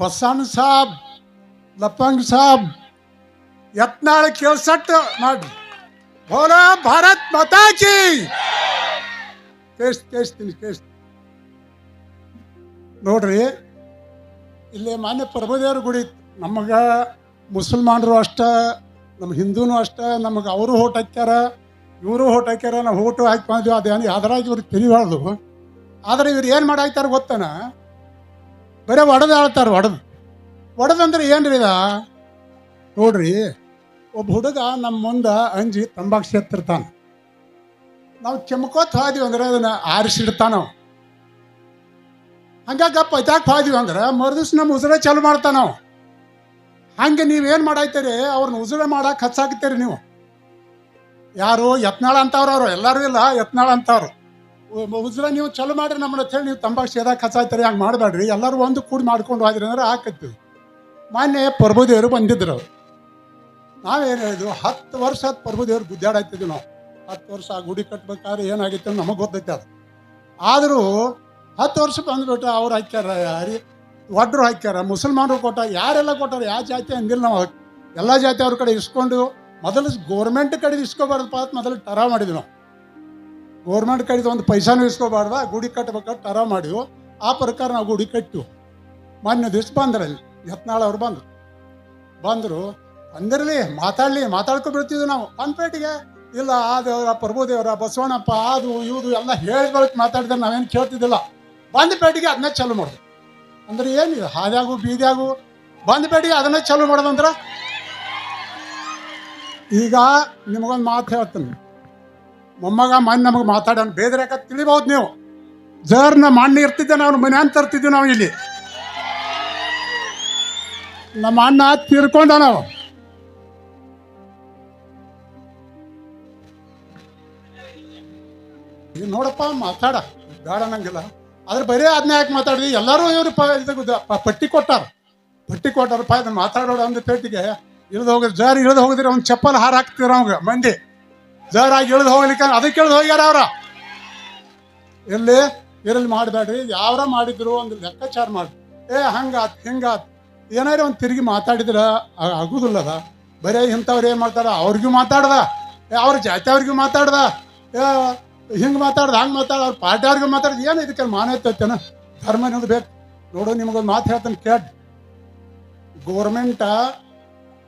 ಬಸಣ್ಣ ಸಾಬ್ ಲಪಂಗ್ ಸಾಬ್, ಯತ್ನಾಳ ಕೇಳ್ಸಟ್ ಮಾಡ್ರಿ. ಬೋಲ ಭಾರತ್ ಮತಾಚಿ ಕೇಸ್ ಕೇಳಿಸ್ ಕೇಳಿಸ್ತೀನಿ ಕೇಳಿಸ್ತೀನಿ ನೋಡ್ರಿ, ಇಲ್ಲಿ ಮಾನ್ಯ ಪ್ರಭುದೇವ್ರ ಗುಡಿ ನಮಗೆ ಮುಸಲ್ಮಾನರು ಅಷ್ಟ ನಮ್ಮ ಹಿಂದೂನು ಅಷ್ಟ, ನಮಗೆ ಅವರು ಹೋಟ್ ಹಾಕ್ಯಾರ, ಇವರು ಹೋಟ್ ಹಾಕ್ಯಾರ, ನಾವು ಹೋಟು ಹಾಕಿ ಬಂದ್ವಿ. ಅದೇನು ಯಾವ್ದ್ರಾಗ ಇವ್ರಿಗೆ ತಿಳಿಬಾರ್ದು ಆದ್ರೆ ಇವ್ರು ಏನು ಮಾಡಾಕ್ತಾರೆ ಗೊತ್ತನ? ಬರೀ ಒಡೆದು ಆಳ್ತಾರ ಒಡೆದು. ಒಡೆದಂದ್ರೆ ಏನ್ರಿ ಇದ? ನೋಡ್ರಿ, ಒಬ್ಬ ಹುಡುಗ ನಮ್ಮ ಮುಂದೆ ಅಂಜಿ ತಂಬಾಕು ಸೇರ್ತಿರ್ತಾನೆ ನಾವು ಚಮಕೋತ್ ಹೋದ್ವಿ ಅಂದ್ರೆ ಅದನ್ನ ಆರಿಸಿಡ್ತಾನ ನಾವು ಗಪ್ಪ ಪೈತಾಕ್ ಹೋದ್ವಿ ಅಂದ್ರೆ ಮರುದಿವ್ಸ ನಮ್ಮ ಉಸಿರೇ ಚಾಲು ಮಾಡ್ತಾನ ಹಂಗೆ ನೀವೇನು ಮಾಡಾಯ್ತೀರಿ? ಅವ್ರನ್ನ ಉಸಿರೇ ಮಾಡಕ್ಕೆ ಹಚ್ಚಾಕ್ತೀರಿ ನೀವು. ಯಾರು ಯತ್ನಾಳ ಅಂತವ್ರು ಅವರು, ಎಲ್ಲರೂ ಇಲ್ಲ ಯತ್ನಾಳ ಅಂತವ್ರು. ಉಸುಳೆ ನೀವು ಚಲೋ ಮಾಡ್ರಿ, ನಮ್ಮನ್ನ ಹೇಳಿ, ನೀವು ತಂಬಾಕು ಸೇದಾಗ ಹಚ್ಚಾಯ್ತೀರಿ ಹಂಗೆ ಮಾಡಬೇಡ್ರಿ. ಎಲ್ಲರೂ ಒಂದು ಕೂಡಿ ಮಾಡ್ಕೊಂಡು ಹೋದ್ರಿ ಅಂದ್ರೆ ಹಾಕತ್ತೀವಿ ಮಾನ್ಯ ಪ್ರಭುದೇವರು ಬಂದಿದ್ರು. ಅವ್ರು ನಾವೇನು ಹೇಳಿದ್ವು? ಹತ್ತು ವರ್ಷ ಹತ್ತು ಪ್ರಭುದೇವ್ರು ಗುದ್ದಾಡಾಯ್ತಿದ್ವಿ ನಾವು. ಹತ್ತು ವರ್ಷ ಆ ಗುಡಿ ಕಟ್ಬೇಕಾದ್ರೆ ಏನಾಗಿತ್ತು ನಮಗೆ ಗೊತ್ತೈತೆ ಅದು. ಆದರೂ ಹತ್ತು ವರ್ಷ ಬಂದ್ಬಿಟ್ಟು ಅವ್ರು ಹಾಕ್ಯಾರ, ಯಾರಿ? ಒಡ್ರು ಹಾಕ್ಯಾರ, ಮುಸಲ್ಮಾನರು ಕೊಟ್ಟ ಯಾರೆಲ್ಲ ಕೊಟ್ಟಾರ? ಯಾವ ಜಾತಿ ಅಂದಿಲ್ಲ ನಾವು ಎಲ್ಲ ಜಾತಿ ಅವ್ರ ಕಡೆ ಇಸ್ಕೊಂಡು ಮೊದಲು ಗೌರ್ಮೆಂಟ್ ಕಡೆ ಇಸ್ಕೋಬಾರ್ದಪ್ಪ ಅಂತ ಮೊದಲು ಟರ ಮಾಡಿದ್ವಿ ನಾವು. ಗೋರ್ಮೆಂಟ್ ಕಡೆದು ಒಂದು ಪೈಸಾನು ಇಸ್ಕೋಬಾರ್ದ, ಗುಡಿ ಕಟ್ಬೇಕಾದ್ರೆ ತರ ಮಾಡಿವು ಆ ಪ್ರಕಾರ ನಾವು ಗುಡಿ ಕಟ್ಟಿವು ಮೊನ್ನೆ ದಿವ್ಸ ಬಂದ್ರಲ್ಲಿ ಯತ್ನಾಳ್ ಅವ್ರು ಬಂದರು. ಬಂದರು ಅಂದಿರಲಿ ಮಾತಾಡಲಿ, ಮಾತಾಡ್ಕೊ ನಾವು. ಪನ್ಪೇಟಿಗೆ ಇಲ್ಲ, ಆ ದೇವರ, ಪ್ರಭು ದೇವರ, ಬಸವಣ್ಣಪ್ಪ ಅದು ಇವುದು ಎಲ್ಲ ಹೇಳ್ಕೊಳಕ್ ಮಾತಾಡಿದ್ರೆ ನಾವೇನು ಕೇಳ್ತಿದ್ದಿಲ್ಲ. ಪೇಟಿಗೆ ಅದನ್ನೇ ಚಾಲು ಮಾಡೋದು. ಅಂದ್ರೆ ಏನಿದೆ ಹಾದ್ಯಾಗು, ಬೀದ್ಯಾಗು? ಬಂದ ಪೇಟಿಗೆ ಅದನ್ನೇ ಚಾಲು ಮಾಡೋದಂದ್ರ ಈಗ ನಿಮಗೊಂದು ಮಾತು ಹೇಳ್ತೀನಿ. ಮೊಮ್ಮಗ ಮನೆ ನಮಗೆ ಮಾತಾಡೋಣ ಬೇದ್ರಾಕ ತಿಳಿಬಹುದು ನೀವು. ಜರ್ನ ನಮ್ಮ ಅಣ್ಣ ಇರ್ತಿದ್ದೆ ನಾವು ಮನೆ ಅಂತ ತರ್ತಿದ್ವಿ ನಾವು ಇಲ್ಲಿ. ನಮ್ಮ ಅಣ್ಣ ತೀರ್ಕೊಂಡ ನಾವು. ಈಗ ನೋಡಪ್ಪ, ಮಾತಾಡ. ಬೇಡ ನಂಗಿಲ್ಲ. ಆದ್ರೆ ಬರೀ ಅದನ್ನ ಯಾಕೆ ಮಾತಾಡಿದ್ವಿ? ಎಲ್ಲರೂ ಇವರು ಪಟ್ಟಿ ಕೊಟ್ಟಾರ. ಪಟ್ಟಿ ಕೊಟ್ಟಾರಪ್ಪ ಇದನ್ನ ಮಾತಾಡೋಣ ಒಂದು ಪೇಟಿಗೆ. ಇಳಿದು ಹೋಗಿದ್ರೆ ಜಾರಿ ಇಳಿದು ಹೋಗಿದ್ರೆ ಅವ್ನು ಚಪ್ಪಲ್ ಹಾರ ಹಾಕ್ತಿರ ಅವಾಗ ಮಂದಿ. ಜಾರಾಗಿ ಇಳಿದು ಹೋಗ್ಲಿಕ್ಕೆ ಅದಕ್ಕೆ ಇಳಿದು ಹೋಗ್ಯಾರ ಅವ್ರ. ಎಲ್ಲಿ? ಇರಲಿ ಮಾಡಬೇಡ್ರಿ. ಯಾವ್ರ ಮಾಡಿದ್ರು ಒಂದು ಲೆಕ್ಕಾಚಾರ ಮಾಡಿ. ಏ, ಹಂಗಾತ್, ಹಿಂಗಾತ್. ಏನಾರ ಒಂದು ತಿರುಗಿ ಮಾತಾಡಿದ್ರ ಆಗುದಿಲ್ಲ ಆಗುದಿಲ್ಲದ. ಬರೀ ಇಂಥವ್ರು ಏನು ಮಾಡ್ತಾರ? ಅವ್ರಿಗೂ ಮಾತಾಡ್ದ. ಅವ್ರ ಜಾತಿ ಅವ್ರಿಗೂ ಮಾತಾಡ್ದ. ಏ, ಹಿಂಗೆ ಮಾತಾಡ್ದ, ಹಂಗೆ ಮಾತಾಡ ಅವ್ರ ಪಾರ್ಟಿ ಅವ್ರಿಗೂ ಮಾತಾಡ್ದ. ಏನು ಇದಕ್ಕೆ ಮಾನೈತೇನ ಧರ್ಮ ನಿಮ್ದು ಬೇಕು. ನೋಡು, ನಿಮಗೊಂದು ಮಾತು ಹೇಳ್ತಾನೆ, ಕೇಳ. ಗೋರ್ಮೆಂಟ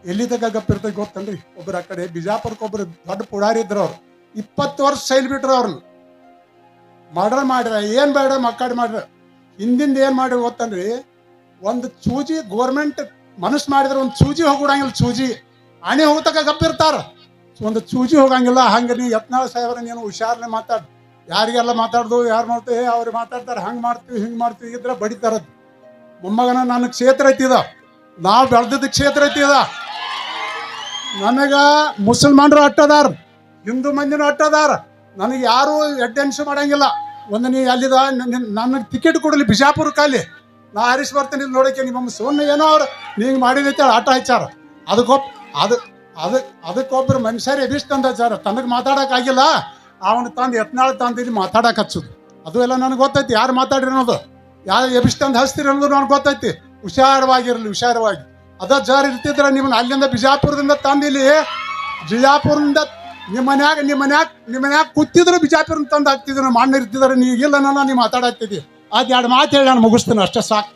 ಎಲ್ಲಿ ತಗ ಗಪ್ಪಿರ್ತದೆ ಗೊತ್ತಲ್ರಿ? ಒಬ್ರು ಆ ಕಡೆ ಬಿಜಾಪುರಕ್ಕೆ ಒಬ್ಬರು ದೊಡ್ಡ ಪುಡಾರಿ ಇದ್ರು ಅವ್ರು. ಇಪ್ಪತ್ತು ವರ್ಷ ಸೈಲ್ ಬಿಟ್ರು ಅವ್ರನ್ನ ಮಾಡ್ರ ಮಾಡ್ರ ಏನ್ ಬೇಡ ಮಕ್ಕಳು ಮಾಡ್ರ ಹಿಂದಿಂದ ಏನ್ ಮಾಡ್ರಿ ಗೊತ್ತನ್ರಿ ಒಂದು ಚೂಜಿ ಗೋರ್ಮೆಂಟ್ ಮನಸ್ಸು ಮಾಡಿದ್ರೆ ಒಂದು ಚೂಜಿ ಹೋಗಿಡಂಗಿಲ್ಲ ಚೂಜಿ ಆಣೆ ಹೋಗ್ತಕ್ಕ ಗಪ್ಪಿರ್ತಾರ. ಒಂದು ಚೂಜಿ ಹೋಗಂಗಿಲ್ಲ, ಹಂಗೆ ನೀ ಯತ್ನಾಳ ಸಾಹೇಬ್ರ ನೀನು ಹುಷಾರನೆ ಮಾತಾಡ್. ಯಾರಿಗೆಲ್ಲ ಮಾತಾಡ್ದು, ಯಾರು ಮಾಡ್ತೀವಿ ಅವ್ರು ಮಾತಾಡ್ತಾರೆ, ಹಂಗೆ ಮಾಡ್ತೀವಿ, ಹಿಂಗೆ ಮಾಡ್ತೀವಿ ಇದ್ರೆ ಬಡಿತಾರದ್. ಮೊಮ್ಮಗನ ನನ್ನ ಕ್ಷೇತ್ರ ಐತಿದ ನಾವು ಬೆಳೆದಿದ್ದ ಕ್ಷೇತ್ರ ಐತಿದ ನನಗ ಮುಸಲ್ಮಾನರು ಅಟ್ಟದಾರ, ಹಿಂದೂ ಮಂದಿನೂ ಅಟ್ಟದಾರ. ನನಗೆ ಯಾರು ಅಟೆನ್ಷನ್ ಮಾಡಂಗಿಲ್ಲ. ಒಂದು ನೀ ಅಲ್ಲಿದ ನನಗೆ ಟಿಕೆಟ್ ಕೊಡಲಿ ಬಿಜಾಪುರ ಕಾಲಿ ನಾ ಹರಿಸ್ ಬರ್ತೀನಿ ನೋಡಕ್ಕೆ ನಿಮ್ಮ ಸೋನ್ನ ಏನೋ ಅವ್ರು. ನೀವು ಮಾಡಿದೈತೆ ಆಟ ಹಚ್ಚಾರ. ಅದಕ್ಕೊಬ್, ಅದು ಅದು, ಅದಕ್ಕೊಬ್ರು ಮನುಷ್ಯರು ಎಬಿಸ್ತಂದ ಹಚ್ಚಾರ. ತನಗೆ ಮಾತಾಡೋಕ್ಕಾಗಿಲ್ಲ ಅವನು ತಂದು ಎತ್ನಾಳು ತಂದು ಇಲ್ಲಿ ಮಾತಾಡಕ್ಕೆ ಹಚ್ಚುದು. ಅದು ಎಲ್ಲ ನನಗೆ ಗೊತ್ತೈತಿ. ಯಾರು ಮಾತಾಡಿರೋದು? ಯಾರು ಎಬಿಷ್ಟು ತಂದು ಹಚ್ತಿರೋದು ನನಗೆ ಗೊತ್ತೈತಿ. ಹುಷಾರವಾಗಿರಲಿ, ಹುಷಾರವಾಗಿ. ಅದ ಜರ್ ಇರ್ತಿದ್ರ ನಿಮ್ಮನ್ನ ಅಲ್ಲಿಂದ ಬಿಜಾಪುರದಿಂದ ತಂದಿಲ್ಲಿ. ಬಿಜಾಪುರದಿಂದ ನಿಮ್ಮ ಮನ್ಯಾಗ ನಿಮ್ಮ ಮನ್ಯಾಗ ನಿಮ್ಮ ಮನ್ಯಾಗ ಕೂತಿದ್ರು ಬಿಜಾಪುರ ತಂದು ಹಾಕ್ತಿದ್ರು. ಮಣ್ಣು ಇರ್ತಿದ್ರೆ ಇಲ್ಲ ನಾನು ನೀವು ಮಾತಾಡತ್ತಿದ್ದಿ ಅದ್ ಎರಡು ಮಾತು ಹೇಳಿ ನಾನು ಮುಗಿಸ್ತೀನಿ, ಅಷ್ಟೇ ಸಾಕು.